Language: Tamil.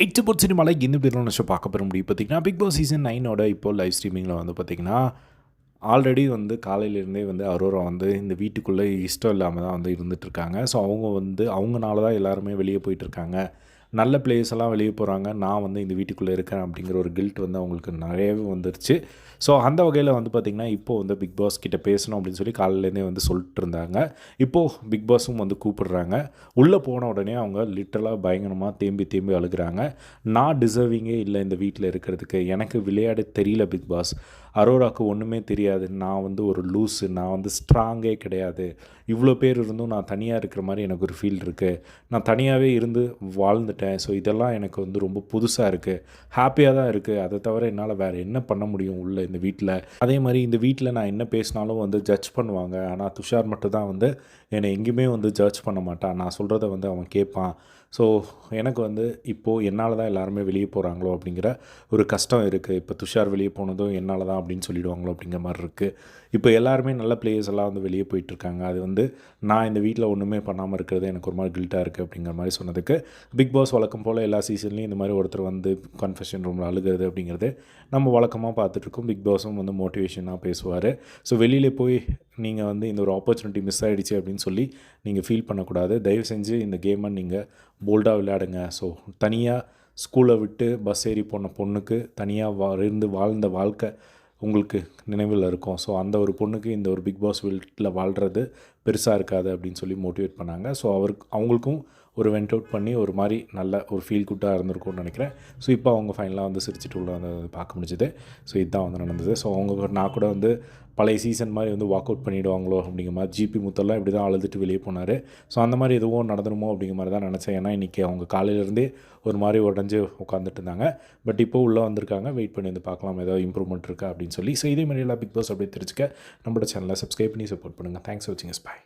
எட்டு பொட் சினிமாவில் இந்த பேரில் ஷோ பார்க்க போகிற முடியும்? பார்த்தீங்கன்னா பிக் பாஸ் சீசன் நைனோட இப்போ லைவ் ஸ்ட்ரீமிங்கில் வந்து பார்த்திங்கன்னா ஆல்ரெடி வந்து காலையிலேருந்தே வந்து அரோரா வந்து இந்த வீட்டுக்குள்ளே இஷ்டம் இல்லாமல் தான் வந்து இருந்துகிட்ருக்காங்க ஸோ அவங்க வந்து அவங்கனால தான் எல்லாருமே வெளியே போயிட்டுருக்காங்க நல்ல பிளேயர்ஸ் எல்லாம் வெளியே போகிறாங்க நான் வந்து இந்த வீட்டுக்குள்ளே இருக்கேன் அப்படிங்கிற ஒரு கில்ட் வந்து அவங்களுக்கு நிறையவே வந்துருச்சு. ஸோ அந்த வகையில் வந்து பார்த்திங்கன்னா இப்போது வந்து பிக் பாஸ் கிட்டே பேசணும் அப்படின்னு சொல்லி காலையிலேருந்தே வந்து சொல்லிட்டு இருந்தாங்க. இப்போது பிக் பாஸும் வந்து கூப்பிடுறாங்க. உள்ளே போன உடனே அவங்க லிட்டரலாக பயங்கரமாக தேம்பி தேம்பி அழுகுறாங்க. நான் டிசர்விங்கே இல்லை இந்த வீட்டில் இருக்கிறதுக்கு. எனக்கு விளையாட தெரியல பிக் பாஸ் அரோராக்கு ஒன்றுமே தெரியாது. நான் வந்து ஒரு லூஸு நான் வந்து ஸ்ட்ராங்கே கிடையாது. இவ்வளோ பேர் இருந்தும் நான் தனியாக இருக்கிற மாதிரி எனக்கு ஒரு ஃபீல் இருக்குது நான் தனியாகவே இருந்து வாழ்ந்துட்டேன். ஸோ இதெல்லாம் எனக்கு வந்து ரொம்ப புதுசாக இருக்குது ஹாப்பியாக தான் இருக்குது அதை தவிர என்னால் வேறு என்ன பண்ண முடியும் உள்ள இந்த வீட்டில் அதே மாதிரி இந்த வீட்டில் நான் என்ன பேசினாலும் வந்து ஜட்ஜ் பண்ணுவாங்க. ஆனால் துஷார் மட்டும் தான் வந்து என்னை எங்கேயுமே வந்து ஜட்ஜ் பண்ண மாட்டான். நான் சொல்கிறத வந்து அவன் கேட்பான். ஸோ எனக்கு வந்து இப்போது என்னால் தான் எல்லாருமே வெளியே போகிறாங்களோ அப்படிங்கிற ஒரு கஷ்டம் இருக்குது இப்போ துஷார் வெளியே போனதும் என்னால் தான் அப்படின்னு சொல்லிடுவாங்களோ அப்படிங்கிற மாதிரி இருக்குது இப்போ எல்லாருமே நல்ல பிளேயர்ஸ் எல்லாம் வந்து வெளியே போயிட்டுருக்காங்க அது வந்து நான் இந்த வீட்டில் ஒன்றுமே பண்ணாமல் இருக்கிறது எனக்கு ஒரு மாதிரி கில்ட்டாக இருக்குது அப்படிங்கிற மாதிரி சொன்னதுக்கு பிக் பாஸ் வழக்கம் போல் எல்லா சீசன்லேயும் இந்த மாதிரி ஒருத்தர் வந்து கன்ஃபெஷன் ரூமில் அழுகிறது அப்படிங்கிறது நம்ம வழக்கமாக பார்த்துட்ருக்கோம் பிக் பாஸும் வந்து மோட்டிவேஷனாக பேசுவார். ஸோ வெளியில் போய் நீங்கள் வந்து இந்த ஒரு ஆப்பர்ச்சுனிட்டி மிஸ் ஆகிடுச்சு அப்படின்னு சொல்லி நீங்கள் ஃபீல் பண்ணக்கூடாது. தயவு செஞ்சு இந்த கேமை நீங்கள் போல்டாக விளையாடுங்க. ஸோ தனியாக ஸ்கூலை விட்டு பஸ் ஏறி போன பொண்ணுக்கு தனியாக வா இருந்து வாழ்ந்த வாழ்க்கை உங்களுக்கு நினைவில் இருக்கும். ஸோ அந்த ஒரு பொண்ணுக்கு இந்த ஒரு பிக் பாஸ் வீட்டில் வாழ்கிறது பெருசாக இருக்காது அப்படின்னு சொல்லி மோட்டிவேட் பண்ணாங்க. ஸோ அவருக்கு அவங்களுக்கும் ஒரு வெண்ட் அவுட் பண்ணி ஒரு மாதிரி நல்ல ஒரு ஃபீல் குட்டாக இருந்திருக்கும்னு நினைக்கிறேன். ஸோ இப்போ அவங்க ஃபைனலாக வந்து சிரிச்சுட்டு உள்ள வந்து பார்க்க முடிஞ்சுது. ஸோ இதுதான் வந்து நடந்தது. ஸோ அவங்க நான் கூட வந்து பழைய சீசன் மாதிரி வந்து வாக் அவுட் பண்ணிவிடுவாங்களோ அப்படிங்கிற மாதிரி ஜிபி முத்தெல்லாம் இப்படி தான் அழுதுட்டு வெளியே போனார். ஸோ அந்த மாதிரி எதுவும் நடந்துருமோ அப்படிங்கிற மாதிரி தான் நினச்சேன். ஏன்னா இன்றைக்கி அவங்க காலையிலேருந்தே ஒரு மாதிரி உடஞ்சி உட்காந்துட்டு இருந்தாங்க. பட் இப்போ உள்ளே வந்திருக்காங்க. வெயிட் பண்ணி வந்து பார்க்கலாம். ஏதாவது இம்ப்ரூவ்மெண்ட் இருக்கா அப்படின்னு சொல்லி. ஸோ இதே மாதிரி எல்லா பிக் பாஸ் அப்படியே தெரிஞ்சுக்க நம்மளோட சேனலை சப்ஸ்கிரைப் பண்ணி சப்போர்ட் பண்ணுங்கள் தேங்க்ஸ் வாட்சிங் இஸ் பாய்